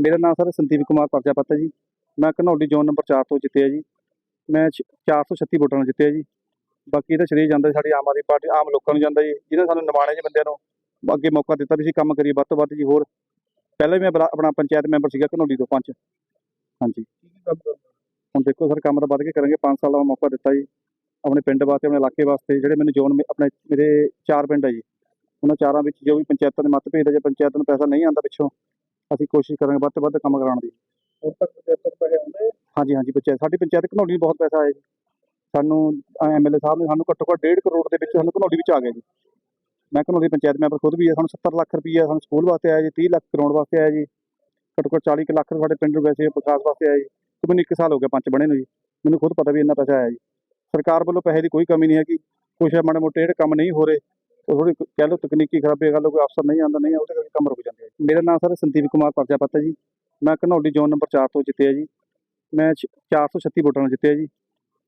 ਮੇਰਾ ਨਾਮ ਸਰ ਸੰਦੀਪ ਕੁਮਾਰ ਪਰਜਾਪਤ ਹੈ ਜੀ। ਮੈਂ ਘਨੌਲੀ ਜ਼ੋਨ ਨੰਬਰ 4 ਤੋਂ ਜਿੱਤਿਆ ਜੀ। ਮੈਂ ਛ- 436 ਵੋਟਾਂ ਨਾਲ ਜਿੱਤਿਆ ਜੀ। ਬਾਕੀ ਇਹਦਾ ਸ਼੍ਰੇਅ ਜਾਂਦਾ ਸਾਡੀ ਆਮ ਆਦਮੀ ਪਾਰਟੀ ਆਮ ਲੋਕਾਂ ਨੂੰ ਜਾਂਦਾ ਜੀ। ਜਿਹਨਾਂ ਸਾਨੂੰ ਨਿਮਾਣੇ ਜਿਹੇ ਬੰਦਿਆਂ ਨੂੰ ਅੱਗੇ ਮੌਕਾ ਦਿੱਤਾ ਵੀ ਅਸੀਂ ਕੰਮ ਕਰੀਏ ਵੱਧ ਤੋਂ ਵੱਧ ਜੀ ਹੋਰ। ਪਹਿਲਾਂ ਵੀ ਮੈਂ ਆਪਣਾ ਪੰਚਾਇਤ ਮੈਂਬਰ ਸੀਗਾ ਘਨੌਲੀ ਤੋਂ ਪੰਚ ਹਾਂਜੀ। ਹੁਣ ਦੇਖੋ ਸਰ ਕੰਮ ਤਾਂ ਵੱਧ ਕੇ ਕਰਾਂਗੇ। 5 ਸਾਲ ਦਾ ਮੌਕਾ ਦਿੱਤਾ ਜੀ। ਆਪਣੇ ਪਿੰਡ ਵਾਸਤੇ ਆਪਣੇ ਇਲਾਕੇ ਵਾਸਤੇ ਜਿਹੜੇ ਮੈਨੂੰ ਜ਼ੋਨ ਆਪਣੇ ਮੇਰੇ ਚਾਰ ਪਿੰਡ ਹੈ ਜੀ। ਉਹਨਾਂ ਚਾਰਾਂ ਵਿੱਚ ਜੋ ਵੀ ਪੰਚਾਇਤਾਂ ਦੇ ਮਤਭੇਦ ਹੈ ਜੇ ਪੰਚਾਇਤ ਨੂੰ ਪੈਸਾ ਨਹੀਂ ਆਉਂਦਾ ਪਿੱਛੋਂ ਅਸੀਂ ਕੋਸ਼ਿਸ਼ ਕਰਾਂਗੇ ਵੱਧ ਤੋਂ ਵੱਧ ਕੰਮ ਕਰਾਉਣ ਦੀ। ਹੁਣ ਤੱਕ ਪੰਚਾਇਤਾਂ ਪੈਸੇ ਆਉਂਦੇ? ਹਾਂਜੀ ਹਾਂਜੀ ਪੰਚਾਇਤ ਸਾਡੀ ਪੰਚਾਇਤ ਘਨੌਲੀ ਨੂੰ ਬਹੁਤ ਪੈਸਾ ਆਇਆ ਜੀ। ਸਾਨੂੰ ਐਮਐਲਏ ਸਾਹਿਬ ਨੇ ਸਾਨੂੰ ਘੱਟੋ ਘੱਟ 1.5 ਕਰੋੜ ਦੇ ਵਿੱਚ ਸਾਨੂੰ ਘਨੌਲੀ ਵਿੱਚ ਆ ਗਿਆ ਜੀ। ਮੈਂ ਘਨੌਲੀ ਪੰਚਾਇਤ ਮੈਂਬਰ ਖੁਦ ਵੀ ਹੈ ਸਾਨੂੰ 70 ਲੱਖ ਰੁਪਈਆ ਸਾਨੂੰ ਸਕੂਲ ਵਾਸਤੇ ਆਇਆ ਜੀ 30 ਲੱਖ ਕਰਾਉਣ ਵਾਸਤੇ ਆਇਆ ਜੀ। ਘੱਟੋ ਘੱਟ 40 ਕੁ ਲੱਖ ਸਾਡੇ ਪਿੰਡ ਨੂੰ ਵੈਸੇ ਵਿਕਾਸ ਵਾਸਤੇ ਆਇਆ ਜੀ। ਤੇ ਮੈਨੂੰ 1 ਸਾਲ ਹੋ ਗਿਆ ਪੰਚ ਬਣੇ ਨੂੰ ਜੀ। ਮੈਨੂੰ ਖੁਦ ਪਤਾ ਵੀ ਇੰਨਾ ਪੈਸਾ ਆਇਆ ਜੀ। ਸਰਕਾਰ ਵੱਲੋਂ ਪੈਸੇ ਦੀ ਕੋਈ ਕਮੀ ਨਹੀਂ ਹੈਗੀ। ਕੁਛ ਮਾੜੇ ਮੋਟੇ ਜਿਹੜੇ ਕੰਮ ਨਹੀਂ ਹੋ ਰਹੇ। ਉਹ ਥੋੜੀ ਕਹਿ ਲਓ ਤਕਨੀਕੀ ਖਰਾਬੀ ਗੱਲ ਕੋਈ ਅਫਸਰ ਨਹੀਂ ਆਉਂਦਾ, ਨਹੀਂ ਉਹਦੇ ਕਰਕੇ ਕੰਮ ਰੁਕ ਜਾਂਦਾ ਆ ਜੀ। ਮੇਰਾ ਨਾਮ ਸਰ ਸੰਦੀਪ ਕੁਮਾਰ ਪਰਜਾਪਤ ਹੈ ਜੀ। ਮੈਂ ਘਨੌਲੀ ਜ਼ੋਨ ਨੰਬਰ 4 ਤੋਂ ਜਿੱਤਿਆ ਜੀ। ਮੈਂ ਛ- 436 ਵੋਟਾਂ ਨਾਲ ਜਿੱਤਿਆ ਜੀ।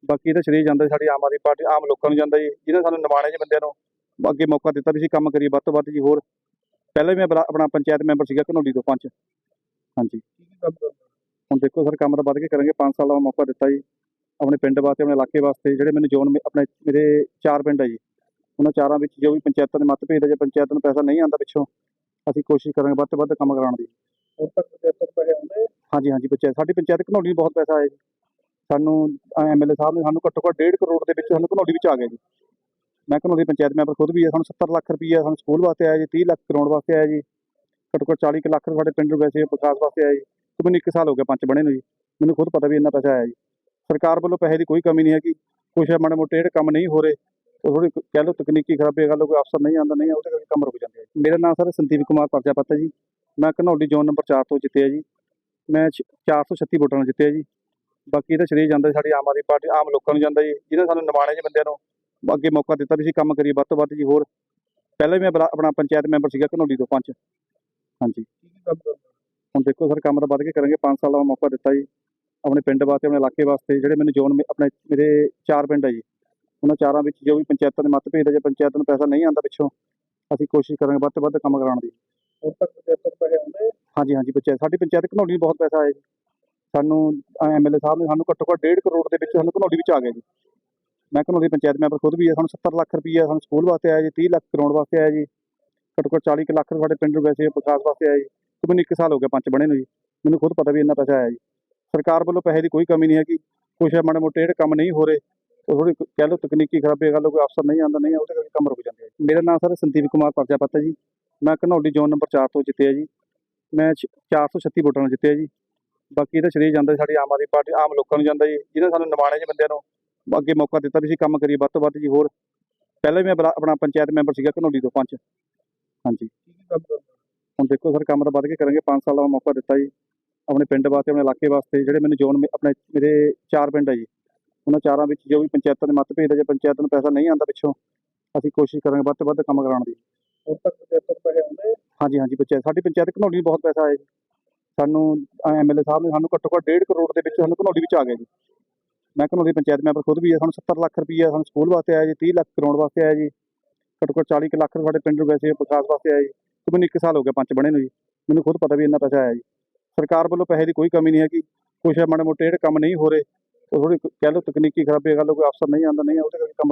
ਬਾਕੀ ਇਹਦਾ ਸ਼੍ਰੇਅ ਜਾਂਦਾ ਸਾਡੀ ਆਮ ਆਦਮੀ ਪਾਰਟੀ, ਆਮ ਲੋਕਾਂ ਨੂੰ ਜਾਂਦਾ ਜੀ, ਜਿਹਨਾਂ ਸਾਨੂੰ ਨਿਮਾਣੇ ਜਿਹੇ ਬੰਦਿਆਂ ਨੂੰ ਅੱਗੇ ਮੌਕਾ ਦਿੱਤਾ ਵੀ ਅਸੀਂ ਕੰਮ ਕਰੀਏ ਵੱਧ ਤੋਂ ਵੱਧ ਜੀ, ਹੋਰ। ਪਹਿਲਾਂ ਵੀ ਮੈਂ ਬਲਾ- ਆਪਣਾ ਪੰਚਾਇਤ ਮੈਂਬਰ ਸੀਗਾ ਘਨੌਲੀ ਤੋਂ ਪੰਚ ਹਾਂਜੀ। ਕੰਮ ਕਰਦਾ ਹੁਣ ਦੇਖੋ ਸਰ ਕੰਮ ਤਾਂ ਵੱਧ ਕੇ ਕਰਾਂਗੇ 5 ਸਾਲ ਦਾ ਮੌਕਾ ਦਿੱਤਾ ਜੀ। ਆਪਣੇ ਪਿੰਡ ਵਾਸਤੇ, ਆਪਣੇ ਇਲਾਕੇ ਵਾਸਤੇ, ਜਿਹੜੇ ਮੈਨੂੰ ਜ਼ੋਨ ਮੇ- ਆਪਣੇ ਮੇਰੇ ਚਾਰ ਪਿੰਡ ਹੈ ਜੀ। ਉਹਨਾਂ ਚਾਰਾਂ ਵਿੱਚ ਜੋ ਵੀ ਪੰਚਾਇਤਾਂ ਦੇ ਮਤਭੇਦ ਹੈ ਜੇ ਪੰਚਾਇਤ ਨੂੰ ਪੈਸਾ ਨਹੀਂ ਆਉਂਦਾ ਪਿੱਛੋਂ ਅਸੀਂ ਕੋਸ਼ਿਸ਼ ਕਰਾਂਗੇ ਵੱਧ ਤੋਂ ਵੱਧ ਕੰਮ ਕਰਾਉਣ ਦੀ। ਹੁਣ ਤੱਕ ਪੰਚਾਇਤਾਂ ਪੈਸੇ ਆਉਂਦੇ? ਹਾਂਜੀ ਹਾਂਜੀ ਪੰਚਾਇਤ ਸਾਡੀ ਪੰਚਾਇਤ ਘਨੌਲੀ ਨੂੰ ਬਹੁਤ ਪੈਸਾ ਆਇਆ ਜੀ। ਸਾਨੂੰ ਐਮਐਲਏ ਸਾਹਿਬ ਨੇ ਸਾਨੂੰ ਘੱਟੋ ਘੱਟ 1.5 ਕਰੋੜ ਦੇ ਵਿੱਚ ਸਾਨੂੰ ਘਨੌਲੀ ਵਿੱਚ ਆ ਗਿਆ ਜੀ। ਮੈਂ ਘਨੌਲੀ ਪੰਚਾਇਤ ਮੈਂਬਰ ਖੁਦ ਵੀ ਹੈ ਸਾਨੂੰ 70 ਲੱਖ ਰੁਪਈਆ ਸਾਨੂੰ ਸਕੂਲ ਵਾਸਤੇ ਆਇਆ ਜੀ 30 ਲੱਖ ਕਰਾਉਣ ਵਾਸਤੇ ਆਇਆ ਜੀ। ਘੱਟੋ ਘੱਟ 40 ਕੁ ਲੱਖ ਸਾਡੇ ਪਿੰਡ ਨੂੰ ਵੈਸੇ ਵਿਕਾਸ ਵਾਸਤੇ ਆਇਆ ਜੀ। ਤੇ ਮੈਨੂੰ 1 ਸਾਲ ਹੋ ਗਿਆ ਪੰਚ ਬਣੇ ਨੂੰ ਜੀ। ਮੈਨੂੰ ਖੁਦ ਪਤਾ ਵੀ ਇੰਨਾ ਪੈਸਾ ਆਇਆ ਜੀ। ਸਰਕਾਰ ਵੱਲੋਂ ਪੈਸੇ ਦੀ ਕੋਈ ਕਮੀ ਨਹੀਂ ਹੈਗੀ। ਕੁਛ ਮਾੜੇ ਮੋਟੇ ਜਿਹੜੇ ਕੰਮ ਨਹੀਂ ਹੋ ਰਹੇ। ਉਹ ਥੋੜੀ ਕਹਿ ਲਓ ਤਕਨੀਕੀ ਖਰਾਬੀ ਗੱਲ ਕੋਈ ਅਫਸਰ ਨਹੀਂ ਆਉਂਦਾ ਨਹੀਂ ਉਹਦੇ ਕਰਕੇ ਕੰਮ ਰੁਕ ਜਾਂਦੇ ਆ ਜੀ। ਮੇਰਾ ਨਾਮ ਸਰ ਸੰਦੀਪ ਕੁਮਾਰ ਪਰਜਾਪਤ ਹੈ ਜੀ। ਮੈਂ ਘਨੌਲੀ ਜ਼ੋਨ ਨੰਬਰ 4 ਤੋਂ ਜਿੱਤਿਆ ਜੀ। ਮੈਂ ਛ- 436 ਵੋਟਾਂ ਨਾਲ ਜਿੱਤਿਆ ਜੀ। ਬਾਕੀ ਇਹਦਾ ਸ਼੍ਰੇਅ ਜਾਂਦਾ ਸਾਡੀ ਆਮ ਆਦਮੀ ਪਾਰਟੀ ਆਮ ਲੋਕਾਂ ਨੂੰ ਜਾਂਦਾ ਜੀ ਜਿਹਨਾਂ ਸਾਨੂੰ ਨਿਮਾਣੇ ਜਿਹੇ ਬੰਦਿਆਂ ਨੂੰ ਅੱਗੇ ਮੌਕਾ ਦਿੱਤਾ ਵੀ ਅਸੀਂ ਕੰਮ ਕਰੀਏ ਵੱਧ ਤੋਂ ਵੱਧ ਜੀ ਹੋਰ। ਪਹਿਲਾਂ ਵੀ ਮੈਂ ਆਪਣਾ ਪੰਚਾਇਤ ਮੈਂਬਰ ਸੀਗਾ ਘਨੌਲੀ ਤੋਂ ਪੰਚ ਹਾਂਜੀ। ਹੁਣ ਦੇਖੋ ਸਰ ਕੰਮ ਤਾਂ ਵੱਧ ਕੇ ਕਰਾਂਗੇ 5 ਸਾਲ ਦਾ ਮੌਕਾ ਦਿੱਤਾ ਜੀ। ਆਪਣੇ ਪਿੰਡ ਵਾਸਤੇ ਆਪਣੇ ਇਲਾਕੇ ਵਾਸਤੇ ਜਿਹੜੇ ਮੈਨੂੰ ਜ਼ੋਨ ਆਪਣੇ ਮੇਰੇ ਚਾਰ ਪਿੰਡ ਹੈ ਜੀ। ਉਹਨਾਂ ਚਾਰਾਂ ਵਿੱਚ ਜੋ ਵੀ ਪੰਚਾਇਤਾਂ ਦੇ ਮਤਭੇਦ ਹੈ ਜੇ ਪੰਚਾਇਤ ਨੂੰ ਪੈਸਾ ਨਹੀਂ ਆਉਂਦਾ ਪਿੱਛੋਂ ਅਸੀਂ ਕੋਸ਼ਿਸ਼ ਕਰਾਂਗੇ ਵੱਧ ਤੋਂ ਵੱਧ ਕੰਮ ਕਰਾਉਣ ਦੀ। ਹੁਣ ਤੱਕ ਪੰਚਾਇਤਾਂ ਪੈਸੇ ਆਉਂਦੇ? ਹਾਂਜੀ ਹਾਂਜੀ ਪੰਚਾਇਤ ਸਾਡੀ ਪੰਚਾਇਤ ਘਨੌਲੀ ਨੂੰ ਬਹੁਤ ਪੈਸਾ ਆਇਆ ਜੀ। ਸਾਨੂੰ ਐਮਐਲਏ ਸਾਹਿਬ ਨੇ ਸਾਨੂੰ ਘੱਟੋ ਘੱਟ 1.5 ਕਰੋੜ ਦੇ ਵਿੱਚ ਸਾਨੂੰ ਘਨੌਲੀ ਵਿੱਚ ਆ ਗਿਆ ਜੀ। ਮੈਂ ਘਨੌਲੀ ਪੰਚਾਇਤ ਮੈਂਬਰ ਖੁਦ ਵੀ ਹੈ ਸਾਨੂੰ 70 ਲੱਖ ਰੁਪਈਆ ਸਾਨੂੰ ਸਕੂਲ ਵਾਸਤੇ ਆਇਆ ਜੀ 30 ਲੱਖ ਕਰਾਉਣ ਵਾਸਤੇ ਆਇਆ ਜੀ। ਘੱਟੋ ਘੱਟ 40 ਕੁ ਲੱਖ ਸਾਡੇ ਪਿੰਡ ਨੂੰ ਵੈਸੇ ਵਿਕਾਸ ਵਾਸਤੇ ਆਇਆ ਜੀ। ਤੇ ਮੈਨੂੰ 1 ਸਾਲ ਹੋ ਗਿਆ ਪੰਚ ਬਣੇ ਨੂੰ ਜੀ। ਮੈਨੂੰ ਖੁਦ ਪਤਾ ਵੀ ਇੰਨਾ ਪੈਸਾ ਆਇਆ ਜੀ। ਸਰਕਾਰ ਵੱਲੋਂ ਪੈਸੇ ਦੀ ਕੋਈ ਕਮੀ ਨਹੀਂ ਹੈਗੀ। ਕੁਛ ਮਾੜੇ ਮੋਟੇ ਜਿਹੜੇ ਕੰਮ ਨਹੀਂ ਹੋ ਰਹੇ ਉਹ ਥੋੜੀ ਕਹਿ ਲਓ ਤਕਨੀਕੀ ਖਰਾਬੀ ਗੱਲ ਕੋਈ ਅਫਸਰ ਨਹੀਂ ਆਉਂਦਾ ਨਹੀਂ ਉਹਦੇ ਕਰਕੇ ਕੰਮ ਰੁਕ ਜਾਂਦੇ ਆ। ਮੇਰਾ ਨਾਮ ਸਰ ਸੰਦੀਪ ਕੁਮਾਰ ਪਰਜਾਪਤ ਹੈ ਜੀ। ਮੈਂ ਘਨੌਲੀ ਜ਼ੋਨ ਨੰਬਰ 4 ਤੋਂ ਜਿੱਤਿਆ ਜੀ। ਮੈਂ ਛ- 436 ਵੋਟਾਂ ਨਾਲ ਜਿੱਤਿਆ ਜੀ। ਬਾਕੀ ਇਹਦਾ ਸ਼੍ਰੇਅ ਜਾਂਦਾ ਸਾਡੀ ਆਮ ਆਦਮੀ ਪਾਰਟੀ ਆਮ ਲੋਕਾਂ ਨੂੰ ਜਾਂਦਾ ਜੀ ਜਿਹਨਾਂ ਸਾਨੂੰ ਨਿਮਾਣੇ ਜਿਹੇ ਬੰਦਿਆਂ ਨੂੰ ਅੱਗੇ ਮੌਕਾ ਦਿੱਤਾ ਵੀ ਅਸੀਂ ਕੰਮ ਕਰੀਏ ਵੱਧ ਤੋਂ ਵੱਧ ਜੀ ਹੋਰ। ਪਹਿਲਾਂ ਵੀ ਮੈਂ ਆਪਣਾ ਪੰਚਾਇਤ ਮੈਂਬਰ ਸੀਗਾ ਘਨੌਲੀ ਤੋਂ ਪੰਚ ਹਾਂਜੀ। ਹੁਣ ਦੇਖੋ ਸਰ ਕੰਮ ਤਾਂ ਵੱਧ ਕੇ ਕਰਾਂਗੇ 5 ਸਾਲ ਦਾ ਮੌਕਾ ਦਿੱਤਾ ਜੀ। ਆਪਣੇ ਪਿੰਡ ਵਾਸਤੇ ਆਪਣੇ ਇਲਾਕੇ ਵਾਸਤੇ ਜਿਹੜੇ ਮੈਨੂੰ ਜ਼ੋਨ ਆਪਣੇ ਮੇਰੇ ਚਾਰ ਪਿੰਡ ਹੈ ਜੀ। ਉਹਨਾਂ ਚਾਰਾਂ ਵਿੱਚ ਜੋ ਵੀ ਪੰਚਾਇਤਾਂ ਦੇ ਮਤਭੇਦ ਹੈ ਜੇ ਪੰਚਾਇਤ ਨੂੰ ਪੈਸਾ ਨਹੀਂ ਆਉਂਦਾ ਪਿੱਛੋਂ ਅਸੀਂ ਕੋਸ਼ਿਸ਼ ਕਰਾਂਗੇ ਵੱਧ ਤੋਂ ਵੱਧ ਕੰਮ ਕਰਾਉਣ ਦੀ। ਹੁਣ ਤੱਕ ਪੰਚਾਇਤਾਂ ਪੈਸੇ ਆਉਂਦੇ? ਹਾਂਜੀ ਹਾਂਜੀ ਪੰਚਾਇਤ ਸਾਡੀ ਪੰਚਾਇਤ ਘਨੌਲੀ ਨੂੰ ਬਹੁਤ ਪੈਸਾ ਆਇਆ ਜੀ। ਸਾਨੂੰ ਐਮਐਲਏ ਸਾਹਿਬ ਨੇ ਸਾਨੂੰ ਘੱਟੋ ਘੱਟ 1.5 ਕਰੋੜ ਦੇ ਵਿੱਚ ਸਾਨੂੰ ਘਨੌਲੀ ਵਿੱਚ ਆ ਗਿਆ ਜੀ। ਮੈਂ ਘਨੌਲੀ ਪੰਚਾਇਤ ਮੈਂਬਰ ਖੁਦ ਵੀ ਹੈ ਸਾਨੂੰ 70 ਲੱਖ ਰੁਪਈਆ ਸਾਨੂੰ ਸਕੂਲ ਵਾਸਤੇ ਆਇਆ ਜੀ 30 ਲੱਖ ਕਰਾਉਣ ਵਾਸਤੇ ਆਇਆ ਜੀ। ਘੱਟੋ ਘੱਟ 40 ਕੁ ਲੱਖ ਸਾਡੇ ਪਿੰਡ ਨੂੰ ਵੈਸੇ ਵਿਕਾਸ ਵਾਸਤੇ ਆਇਆ ਜੀ। ਤੇ ਮੈਨੂੰ 1 ਸਾਲ ਹੋ ਗਿਆ ਪੰਚ ਬਣੇ ਨੂੰ ਜੀ। ਮੈਨੂੰ ਖੁਦ ਪਤਾ ਵੀ ਇੰਨਾ ਪੈਸਾ ਆਇਆ ਜੀ। ਸਰਕਾਰ ਵੱਲੋਂ ਪੈਸੇ ਦੀ ਕੋਈ ਕਮੀ ਨਹੀਂ ਹੈਗੀ। ਕੁਛ ਮਾੜੇ ਮੋਟੇ ਜਿਹੜੇ ਕੰਮ ਨਹੀਂ ਹੋ ਰਹੇ। ਉਹ ਥੋੜੀ ਕਹਿ ਲਓ ਤਕਨੀਕੀ ਖਰਾਬੀ ਗੱਲ ਕੋਈ ਅਫਸਰ ਨਹੀਂ ਆਉਂਦਾ, ਨਹੀਂ ਉਹਦੇ ਕਰਕੇ ਕੰਮ